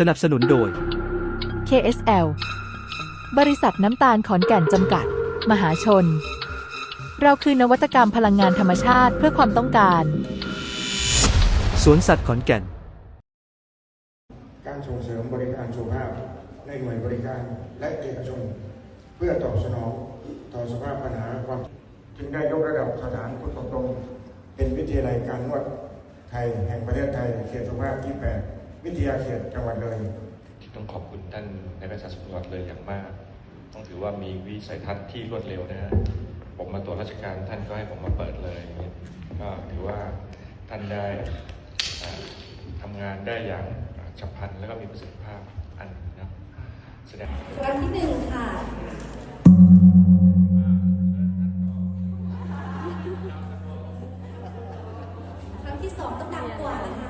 สนับสนุนโดย KSL บริษัทน้ำตาลขอนแก่นจำกัด มหาชน เราคือนวัตกรรมพลังงานธรรมชาติเพื่อความต้องการ สวนสัตว์ขอนแก่น การส่งเสริมบริการสุขภาพในหน่วยบริการและเอกชน เพื่อตอบสนองต่อสภาพปัญหาความจึงได้ยกระดับสถานกุศลตรงเป็นวิทยาลัยการนวดไทยแห่งประเทศไทยเขตสุขภาพที่ 8 วิทยาเขตจังหวัดเลยต้องขอบคุณท่านในประชาสุขจังหวัดเลยอย่างมาก ต้องถือว่ามีวิสัยทัศน์ที่รวดเร็วนะฮะผมมาตรวจราชการท่านก็ให้ผมมาเปิดเลยอย่างเงี้ยก็ถือว่าท่านได้อ่าทำงานได้อย่างฉับพลันแล้วก็มีประสิทธิภาพอันหนึ่งนะแสดงครั้งที่หนึ่งค่ะครั้งที่สองต้องดังกว่านะคะ